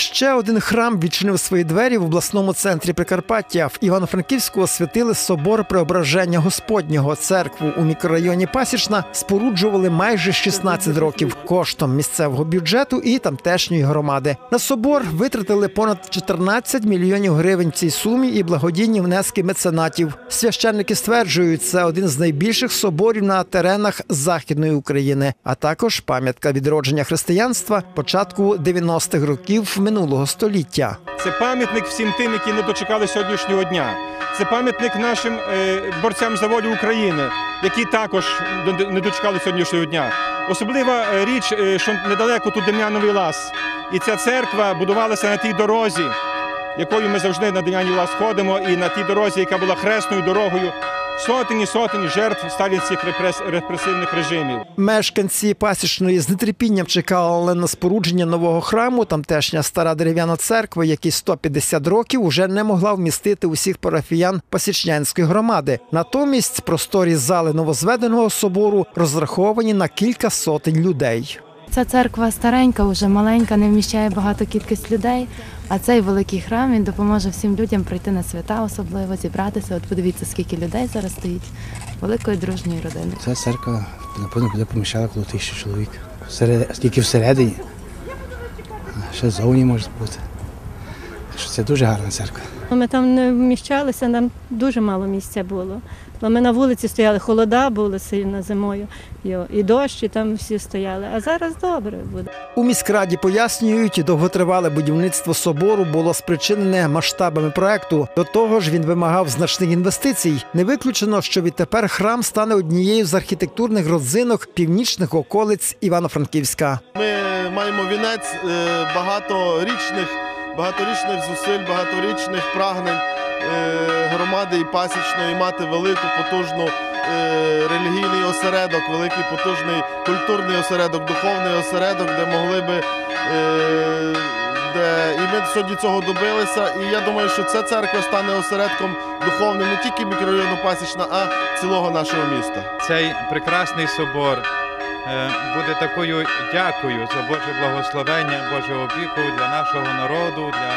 Ще один храм відчинив свої двері в обласному центрі Прикарпаття. В Івано-Франківську освятили собор Преображення Господнього. Церкву у мікрорайоні Пасічна споруджували майже 16 років коштом місцевого бюджету і тамтешньої громади. На собор витратили понад 14 мільйонів гривень в цій сумі і благодійні внески меценатів. Священники стверджують, це один з найбільших соборів на теренах Західної України, а також пам'ятка відродження християнства початку 90-х років минулого століття. Це пам'ятник всім тим, які не дочекали сьогоднішнього дня. Це пам'ятник нашим е, борцям за волю України, які також не дочекали сьогоднішнього дня. Особлива е, річ, е, що недалеко тут Дем'яновий лаз. І ця церква будувалася на тій дорозі, якою ми завжди на Дем'яновий лаз ходимо, і на тій дорозі, яка була хресною дорогою. Сотені сотені жертв сталінських репрес- репресивних режимів. Мешканці пасічної з нетерпінням чекали на спорудження нового храму. Тамтешня стара дерев'яна церква, якій 150 років, уже не могла вмістити усіх парафіян пасічнянської громади. Натомість просторі зали новозведеного собору розраховані на кілька сотень людей. Ця церква старенька, вже маленька, не вміщає багато кількість людей. А цей великий храм він допоможе всім людям прийти на свята, особливо зібратися. От подивіться, скільки людей зараз стоїть великої дружньої родини. Ця церква, напевно, буде поміщала коло тисячі чоловік. Серед Тільки всередині, ще ззовні може бути. Це дуже гарна церква. Ми там не вміщалися, нам дуже мало місця було. Ми на вулиці стояли, холода були сильно зимою, і, і дощ, і там всі стояли. А зараз добре буде. У міськраді пояснюють, довготривале будівництво собору було спричинене масштабами проекту. До того ж, він вимагав значних інвестицій. Не виключено, що відтепер храм стане однією з архітектурних родзинок північних околиць Івано-Франківська. Ми маємо вінець е, багаторічних, багаторічних зусиль, багаторічних прагнень е, громади і пасічної мати велику потужну е, релігійний осередок, великий потужний культурний осередок, духовний осередок, де могли би. е, Де, і ми сьогодні цього добилися. І я думаю, що ця церква стане осередком духовним не тільки мікрорайону Пасічна, а цілого нашого міста. цей прекрасний собор буде такою дякою за Боже благословення, Боже опіку для нашого народу, для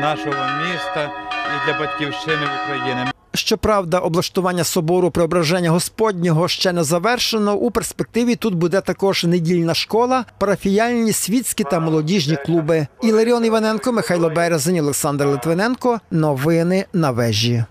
нашого міста і для батьківщини України. Щоправда, облаштування собору преображення Господнього ще не завершено. У перспективі тут буде також недільна школа, парафіяльні світські та молодіжні клуби. Іларіон Іваненко, Михайло Березень, Олександр Литвиненко. Новини на вежі.